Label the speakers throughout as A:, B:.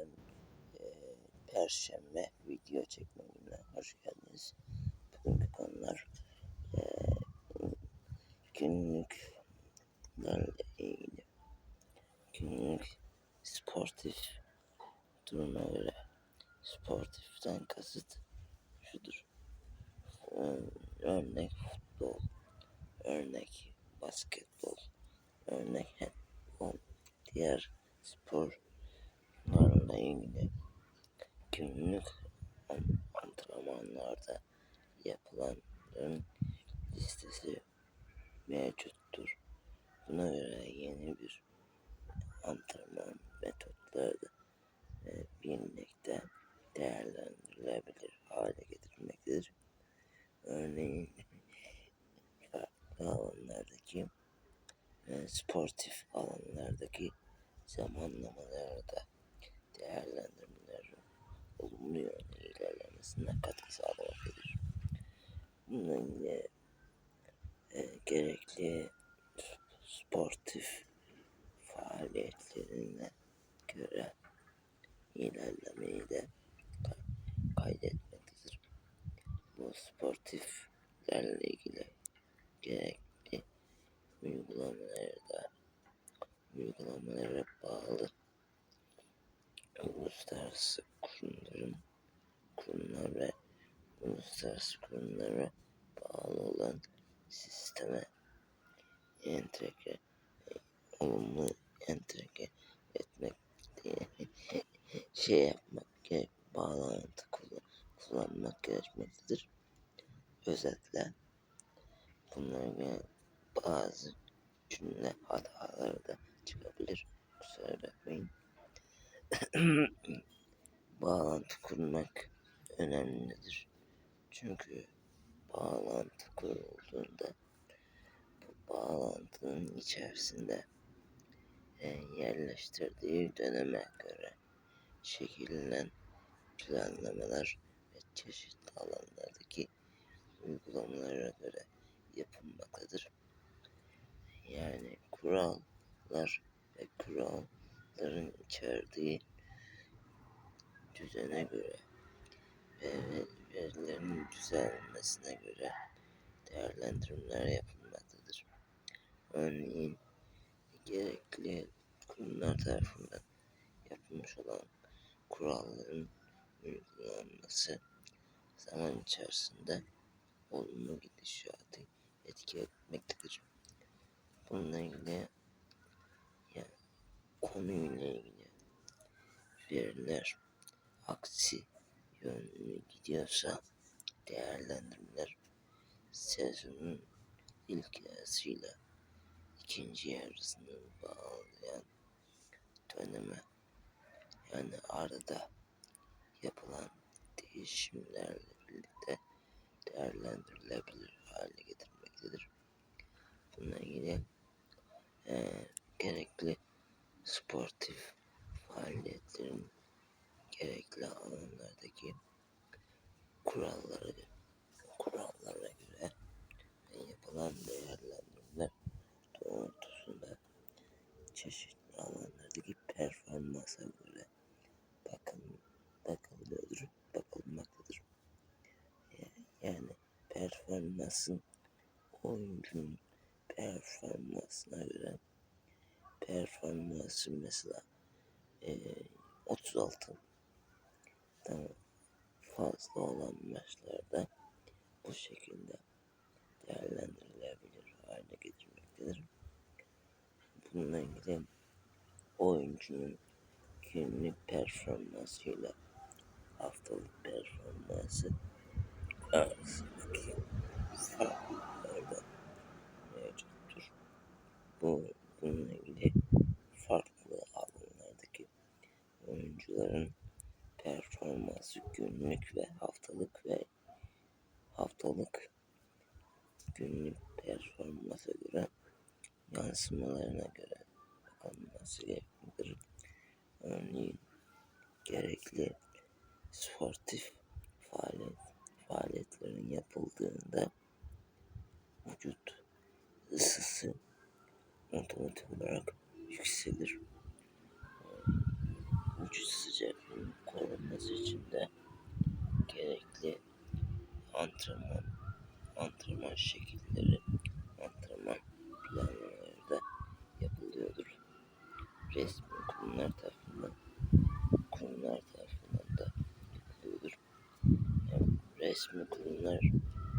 A: günlerden e, Perşembe video çekme gününe hoş geldiniz. Bugünkü konular e, günlüklerle ilgili günlük sportif duruma göre sportiften kasıt şudur. E, Örnek futbol, örnek basketbol, örnek diğer sporlarla ilgili günlük an- antrenmanlarda yapılanların listesi mevcuttur. Buna göre yeni bir antrenman metotları e, birlikte değerlendirilebilir hale getirilmektedir. Örneğin farklı alanlardaki e, sportif alanlardaki zamanlamaları da değerlendirmeleri olumlu yönde ilerlemesine katkı sağlamaktadır. Bununla ilgili e, gerekli sportif faaliyetlerine göre ilerlemeyi de kay- kaydetmektedir. Bu sportiflerle ilgili gerekli uygulamaları da uygulamalara bağlı uluslararası kurumların kurumlar ve uluslararası kurumlara bağlı olan sisteme entegre olumlu entegre etmek diye şey yapmak gerek bağlantı kullan, kullanmak gerekmektedir. Özetle bunlara göre bazı cümle hataları da çıkabilir. Kusura bakmayın. bağlantı kurmak önemlidir. Çünkü bağlantı kurulduğunda bu bağlantının içerisinde yerleştirdiği döneme göre şekillenen planlamalar ve çeşitli alanlardaki uygulamalara göre yapılmaktadır. Yani kurallar ve kuralların içerdiği düzene göre ve verilerin düzenlemesine göre değerlendirmeler yapılmaktadır. Örneğin gerekli kurumlar tarafından yapılmış olan kuralların uygulanması zaman içerisinde olumlu gidişatı etki etmektedir. Bununla ilgili yani konuyla ilgili veriler aksi yönlü gidiyorsa değerlendirmeler sezonun ilk yarısıyla ikinci yarısını bağlayan döneme yani arada yapılan değişimlerle birlikte değerlendirilebilir hale getirmektedir. Bununla ilgili eee, gerekli sportif faaliyetlerin gerekli alanlardaki kurallara kurallara göre yapılan değerlendirmeler doğrultusunda çeşitli alanlardaki performansa göre bakın bakılıyordur, bakılmaktadır. Yani performansın oyuncunun performansına göre performansı mesela eee 36 dan fazla olan maçlarda bu şekilde değerlendirilebilir hale getirmektedir. Bununla ilgili oyuncunun günlük performansıyla haftalık performansı arasındaki farklar da mevcuttur. Bu bununla ilgili farklı alanlardaki oyuncuların performansı günlük ve haftalık ve haftalık günlük performansa göre yansımalarına göre bakılması gerekmektedir. Örneğin gerekli sportif faaliyet, faaliyetlerin yapıldığında vücut ısısı otomatik olarak yükselir. Vücut sıcak başarması için de gerekli antrenman, antrenman şekilleri, antrenman planlamaları da yapılıyordur. Resmi kurumlar tarafından, kurumlar tarafından da yapılıyordur. Yani resmi kurumlar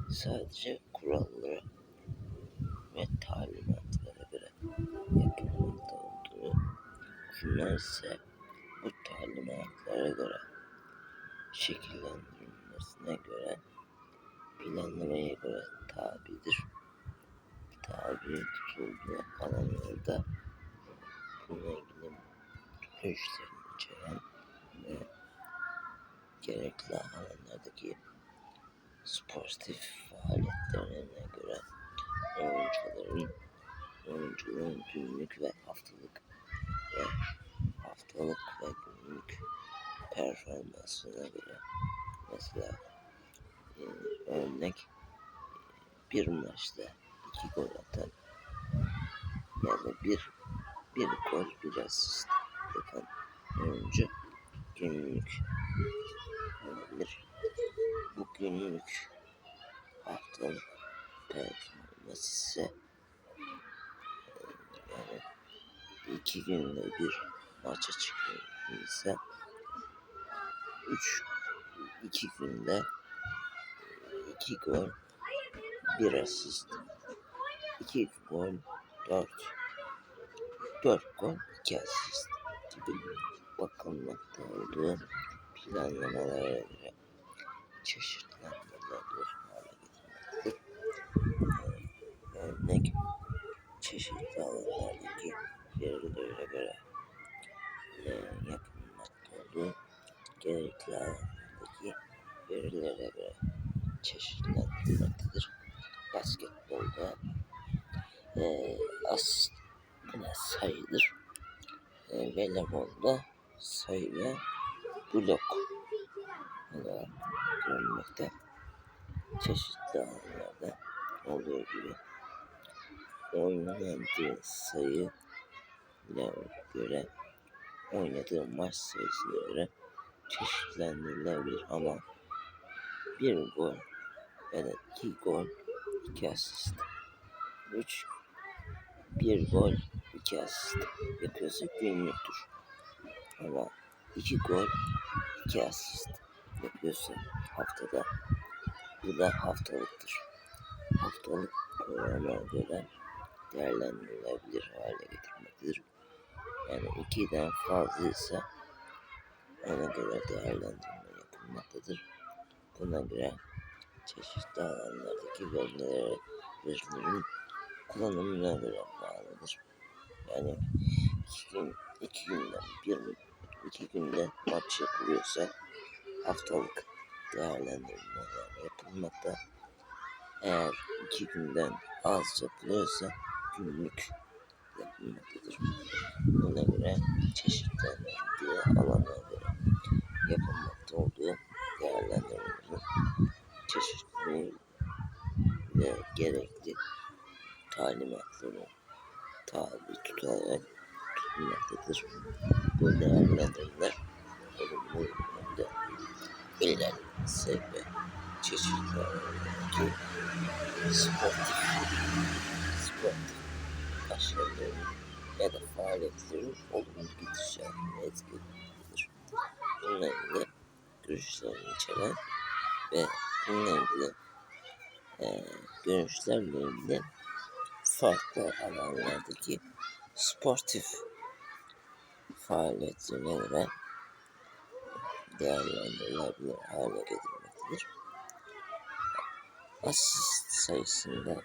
A: sadece kurallara ve talimatlara göre yapılmakta olduğunu, kurumlar ise talimatlara göre şekillendirilmesine göre planlamaya göre tabidir. Tabi tutulduğu alanlarda bununla ilgili görüşlerini içeren ve gerekli alanlardaki sportif faaliyetlerine göre oyuncuların oyuncuların günlük ve haftalık ve haftalık ve günlük performansına göre mesela e, örnek bir maçta iki gol atan yani bir bir gol bir asist yapan oyuncu günlük olabilir. Bu günlük haftalık performans ise e, yani iki günde bir maça çıkıyor insan. 3 2 günde 2 gol 1 asist 2 gol 4 4 gol 2 asist gibi bakılmakta olduğu planlamalara göre çeşitlendirmeler hale getirmektedir. Ee, örnek çeşitli alanlardaki verilere göre e, yapılmakta olduğu gerekli alanlardaki verilere göre çeşitlendirilmektedir. Basketbolda e, asist yine sayıdır. E, voleybolda sayı ve blok olarak görülmekte. Çeşitli alanlarda olduğu gibi oynanan sayı ile göre oynadığı maç sayısına göre çeşitlendirilebilir ama bir gol ya da iki gol iki asist. Üç bir gol iki asist. Yapıyorsa günlüktür ama iki gol iki asist yapıyorsa haftada bu da haftalıktır. Haftalık programa göre değerlendirilebilir hale getirmektedir. Yani ikiden fazlaysa ona göre değerlendirme yapılmaktadır. Buna göre çeşitli alanlardaki verilere, verilerin kullanımına göre bağlıdır. Yani iki gün, iki günden bir, iki günde maç yapılıyorsa haftalık değerlendirmeler yapılmakta. Eğer iki günden az yapılıyorsa günlük yapılmaktadır. Buna göre çeşitlendirildiği alana göre yapılmakta olduğu değerlendirmelerin çeşitli ve gerekli talimatları tabi tutarak tutulmaktadır. Bu değerlendirmeler olumlu yönde ilerlemesi ve çeşitli alanlardaki sportif sportif başarıların ya da faaliyetlerin olumlu gidişatını etkileyecektir. Bununla ilgili görüşlerini içeren ve bununla ilgili e, görüşlerle ilgili farklı alanlardaki sportif faaliyetlerine göre değerlendirilebilir hale getirmektedir. Asist sayısında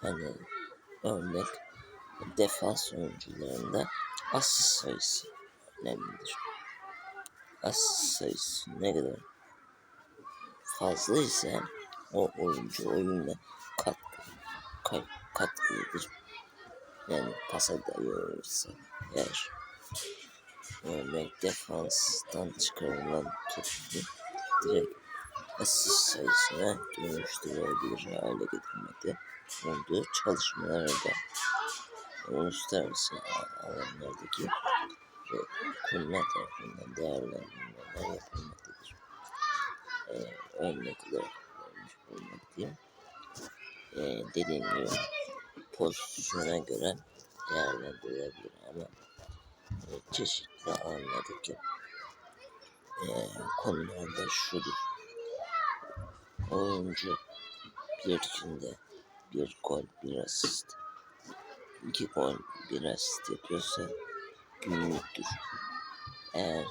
A: hani örnek defans oyuncularında asist sayısı önemlidir. Asist sayısı ne kadar fazla ise o oyuncu oyunla katkı, kat, katkılıdır. Yani pasa dayıyorsa eğer örnek defanstan çıkarılan topu direkt asist sayısına dönüştürebilir hale getirmekte olduğu çalışmalarda uluslararası alanlardaki ve kurumlar tarafından değerlendirmeler yapılmaktadır. Ee, örnek olarak vermiş bulunmaktayım. Ee, dediğim gibi pozisyona göre değerlendirilebilir ama çeşitli alanlardaki e, konularda şudur. Oyuncu bir günde bir gol, bir asist, iki gol, bir asist yapıyorsa günlüktür. Eğer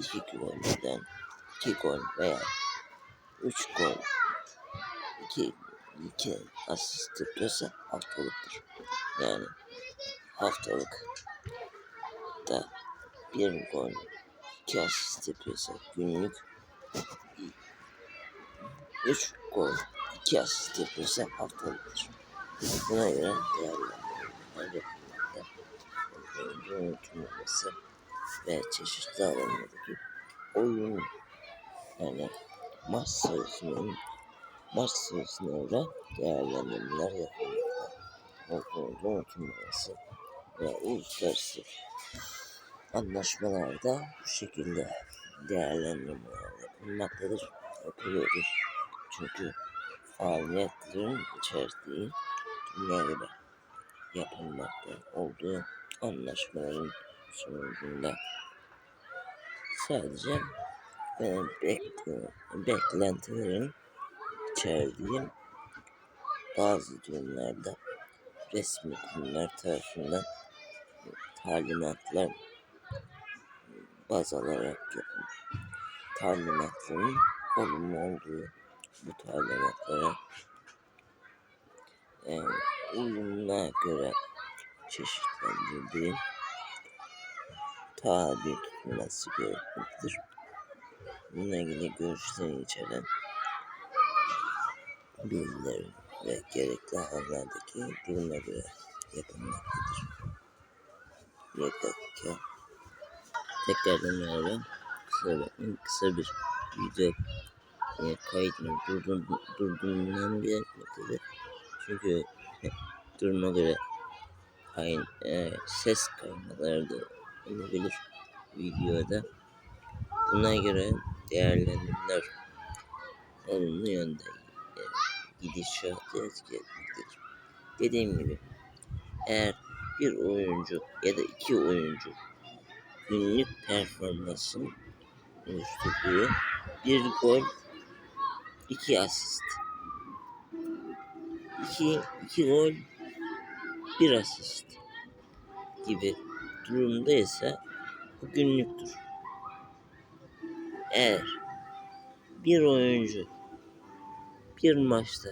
A: iki golden iki gol veya üç gol iki, iki asist yapıyorsa haftalıktır. Yani haftalık da bir gol iki asist yapıyorsa günlük üç gol iki asist yapıyorsa haftalıktır. Buna göre değerlendirmeler yapılmakta. Oyuncu ve çeşitli alanlardaki oyun yani maç sayısının maç sayısına göre değerlendirmeler yapılmakta. Oyuncu unutulmaması ve uluslararası anlaşmalarda bu şekilde değerlendirmeler yapılmaktadır, yapılıyordur. Çünkü faaliyetlerin içerdiği göre yapılmakta olduğu anlaşmaların sonucunda sadece e, bekle, beklentilerin içerdiği bazı durumlarda resmi kurumlar tarafından talimatlar baz alarak yapın. Talimatların olumlu olduğu bu talimatlara e, uyumuna göre çeşitlendirdiği tabi tutulması gerekmektedir. Bununla ilgili görüşleri içeren bilgiler ve gerekli alanlardaki duruma göre yapılmaktadır. Bir dakika. Tekrardan merhaba. Kusura bakmayın kısa bir video e, kaydını durdur, durdurmam gerekmektedir. Çünkü duruma göre kayın, e, ses kaymaları da olabilir videoda. Buna göre değerlendirmeler olumlu yönde e, gidişatı etki. Dediğim gibi eğer bir oyuncu ya da iki oyuncu günlük performansın oluşturduğu bir gol, iki asist. iki, iki gol, bir asist gibi durumda ise bu günlüktür. Eğer bir oyuncu bir maçta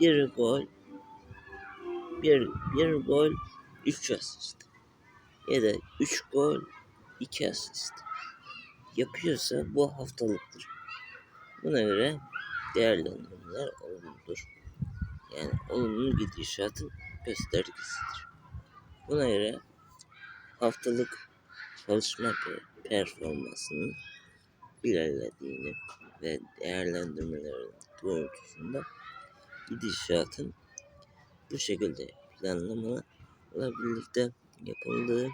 A: bir gol, bir, bir gol, üç asist ya da üç gol, iki asist yapıyorsa bu haftalıktır. Buna göre değerlendirmeler olumludur. Yani olumlu gidişatın göstergesidir. Buna göre haftalık çalışma performansının ilerlediğini ve değerlendirmelerin doğrultusunda gidişatın bu şekilde planlamalarla birlikte yapıldığı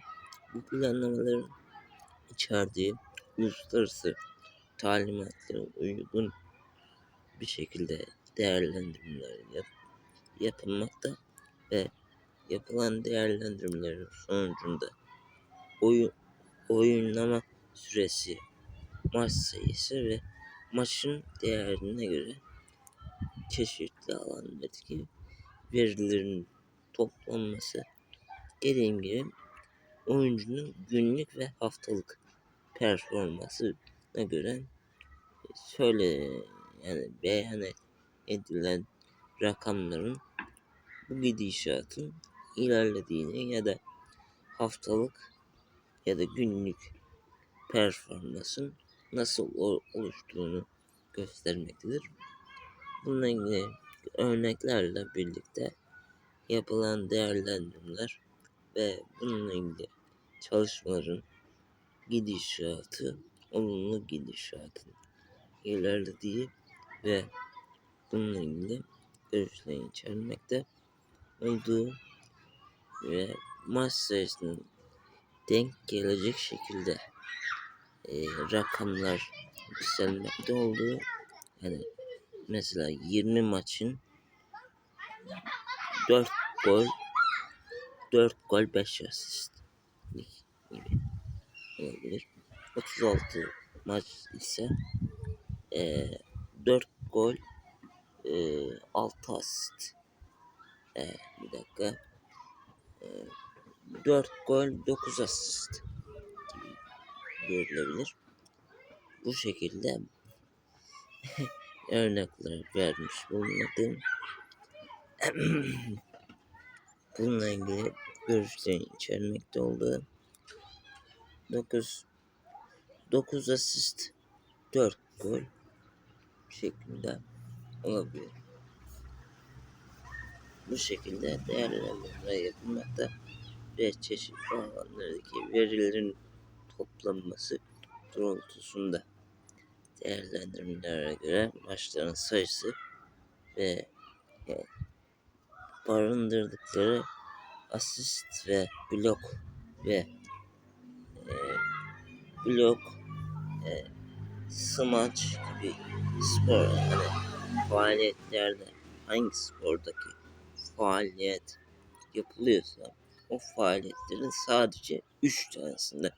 A: bu planlamaların içerdiği uluslararası talimatlara uygun bir şekilde değerlendirmeler yap, yapılmakta ve yapılan değerlendirmelerin sonucunda oyun oyunlama süresi, maç sayısı ve maçın değerine göre çeşitli alanlardaki verilerin toplanması dediğim gibi oyuncunun günlük ve haftalık performansına göre şöyle yani beyan edilen rakamların bu gidişatın ilerlediğini ya da haftalık ya da günlük performansın nasıl oluştuğunu göstermektedir. Bununla ilgili örneklerle birlikte yapılan değerlendirmeler ve bununla ilgili çalışmaların gidişatı, olumlu gidişatın ilerlediği ve bununla ilgili görüşlerin içermekte olduğu ve maç sayısının denk gelecek şekilde e, rakamlar yükselmekte olduğu yani mesela 20 maçın 4 gol 4 gol 5 asist gibi olabilir. 36 maç ise e, 4 gol e, 6 asist. E, bir dakika. E, 4 gol 9 asist görülebilir. Bu şekilde örnekler vermiş bulunmadım. Bununla ilgili görüşlerin içermekte olduğu 9 9 asist 4 gol şeklinde olabilir. Bu şekilde değerlendirme yapılmakta ve çeşitli alanlardaki verilerin toplanması doğrultusunda değerlendirmelere göre maçların sayısı ve e, barındırdıkları asist ve blok ve e, blok e, smaç gibi spor hani faaliyetlerde hangi spordaki faaliyet yapılıyorsa o faaliyetlerin sadece 3 tanesinde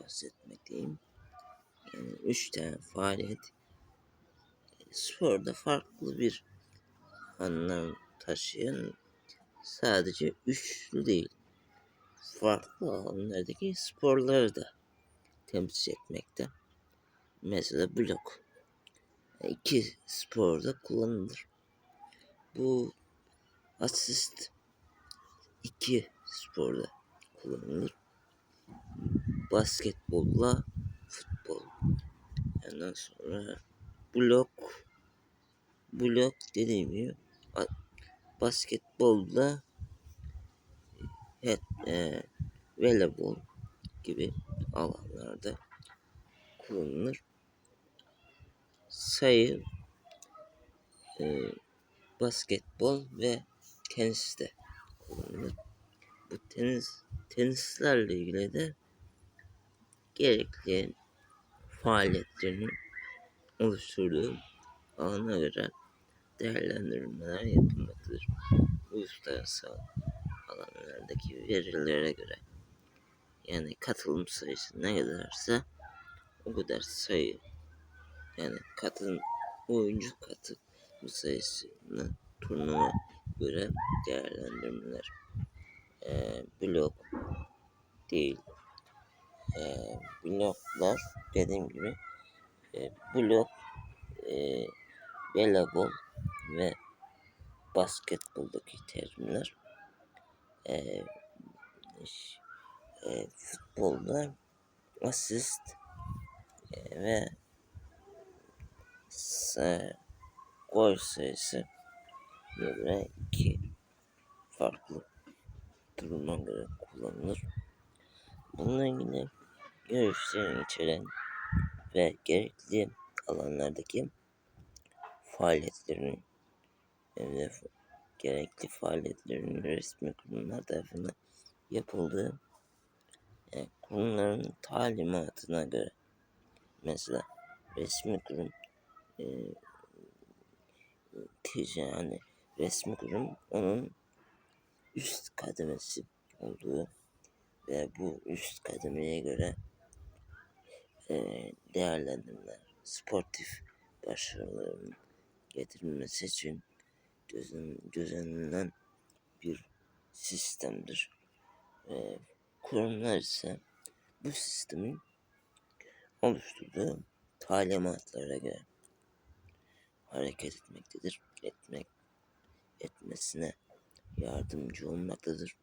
A: bahsetmekteyim. Yani 3 tane faaliyet sporda farklı bir anlam taşıyan sadece üçlü değil farklı alanlardaki sporları da temsil etmekte. Mesela blok iki sporda kullanılır. Bu asist iki sporda kullanılır. Basketbolla futbol. Ondan sonra blok blok dediğim gibi basketbolla evet, e, voleybol gibi alanlarda kullanılır. Sayı e, basketbol ve teniste kullanılır. Bu tenis tenislerle ilgili de gerekli faaliyetlerini oluşturduğu alana göre değerlendirmeler yapılmaktadır. Uluslararası alanlardaki verilere göre yani katılım sayısı ne kadarsa o kadar sayı yani katılım oyuncu katılım sayısını turnuva göre değerlendirmeler e, blok değil e, bloklar dediğim gibi e, blok e, voleybol ve basketboldaki terimler e, e, futbolda asist e, ve e, gol sayısı göre iki farklı duruma göre kullanılır. Bununla ilgili görüşlerini içeren ve gerekli alanlardaki faaliyetlerin ve gerekli faaliyetlerin resmi kurumlar tarafından yapıldığı yani kurumların talimatına göre mesela resmi kurum e, ticari resmi kurum onun üst kademesi olduğu ve bu üst kademeye göre e, değerlendirmeler sportif başarıların getirilmesi için düzen, düzenlenen bir sistemdir. E, kurumlar ise bu sistemin oluşturduğu talimatlara göre hareket etmektedir. Etmek etmesine yardımcı olmaktadır.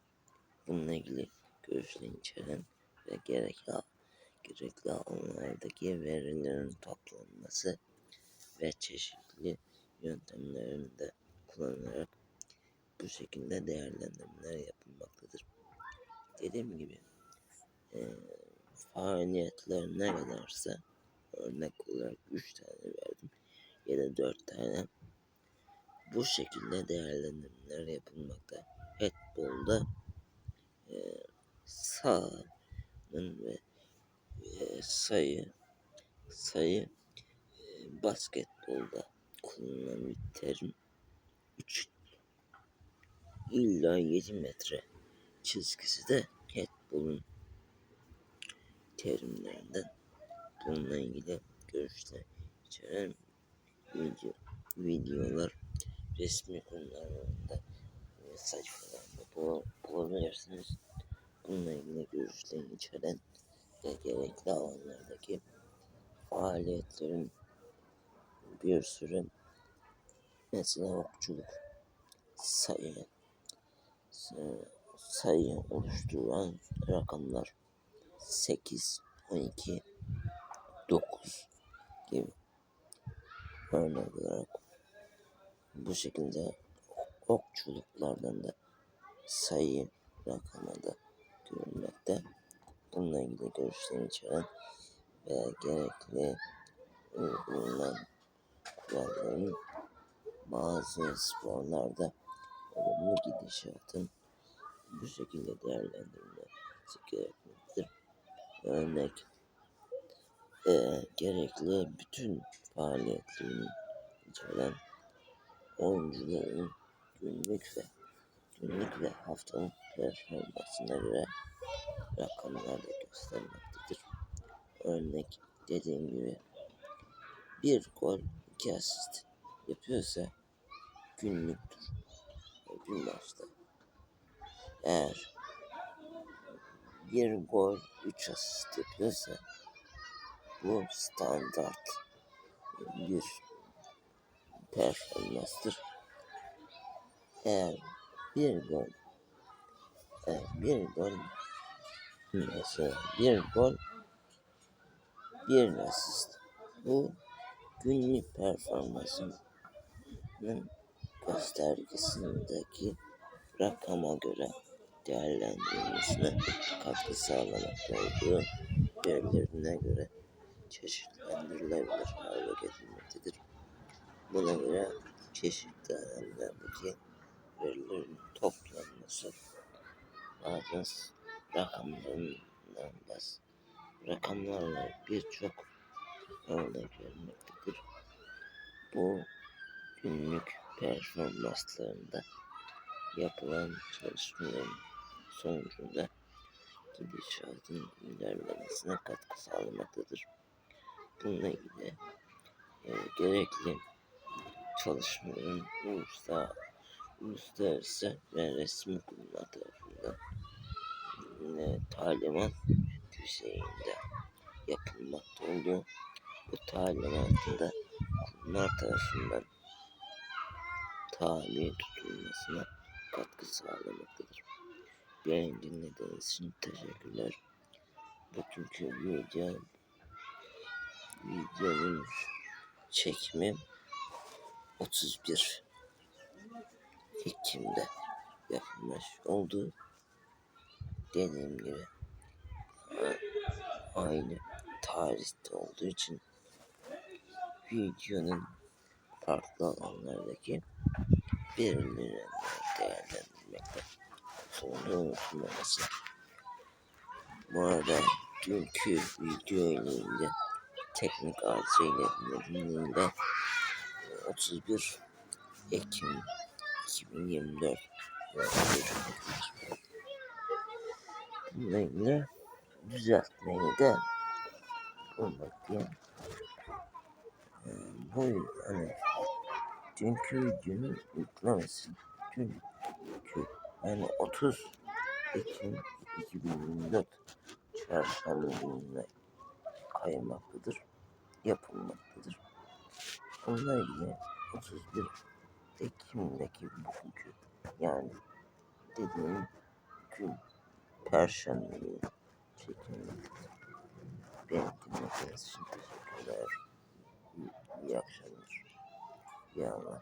A: Bununla ilgili görüşlerini içeren ve gerekli gerekli alanlardaki verilerin toplanması ve çeşitli yöntemlerinde kullanarak bu şekilde değerlendirmeler yapılmaktadır. Dediğim gibi e, faaliyetler ne kadarsa örnek olarak 3 tane verdim ya da 4 tane bu şekilde değerlendirmeler yapılmakta. Handball'da e, sağ kısmının ve e, sayı sayı e, basketbolda kullanılan bir terim. 3 illa 7 metre çizgisi de handbolun terimlerinden bununla ilgili görüşler içeren video, videolar resmi konularında sayfalarında bul- bulabilirsiniz. Bununla ilgili görüşler içeren ve gerekli alanlardaki faaliyetlerin bir sürü mesela okçuluk sayı sa- sayı oluşturan rakamlar 8, 12, 9 gibi. Örnek olarak bu şekilde okçuluklardan da sayı rakamı da görülmekte. Bununla ilgili görüşler içeren ve gerekli uygulanan kuralların bazı sporlarda olumlu gidişatın bu şekilde değerlendirilmesi gerekmektedir. Örnek e, gerekli bütün faaliyetlerin içeren oyuncuların günlük ve günlük ve haftalık performansına göre rakamlar da göstermektedir. Örnek dediğim gibi bir gol iki asist yapıyorsa günlüktür. Bir maçta. Eğer bir gol üç asist yapıyorsa bu standart bir performanstır. Eğer bir gol eğer bir gol mesela bir gol bir asist bu günlük performansının göstergesindeki rakama göre değerlendirilmesine katkı sağlamakta olduğu verilerine göre çeşitlendirilebilir hale getirilmektedir. Buna göre çeşitli alanlardaki verilerin toplanması bazen rakamlarından bas rakamlarla birçok örnek vermektedir. Bu günlük performanslarında yapılan çalışmaların sonucunda gidişatın ilerlemesine katkı sağlamaktadır. Bununla ilgili e, gerekli çalışmaların uluslararası, uluslararası ve resmi kurumlar tarafından e, talimat düzeyinde yapılmakta olduğu bu talimatında kurumlar tarafından tabi tutulmasına katkı sağlamaktadır. Beni dinlediğiniz için teşekkürler. Bugünkü video videonun çekimi 31 Ekim'de yapılmış oldu. Dediğim gibi aynı tarihte olduğu için videonun farklı alanlardaki verilerini değerlendirmekte sonra unutulmaması. Bu arada dünkü video ile teknik arıza ile nedeniyle 31 Ekim 2024 görüşmektedir. Bununla düzeltmeyi de bulmaktayım. Ee, bu hani dünkü videonun yüklemesi dünkü yani 30 Ekim 2024 çarşamba gününe kaymaktadır, yapılmaktadır. Bununla ilgili 31 Ekim'deki bugünkü yani dediğim gün Perşembe günü çekilmektedir. Beni dinlediğiniz için teşekkürler. İyi, iyi akşamlar. Allah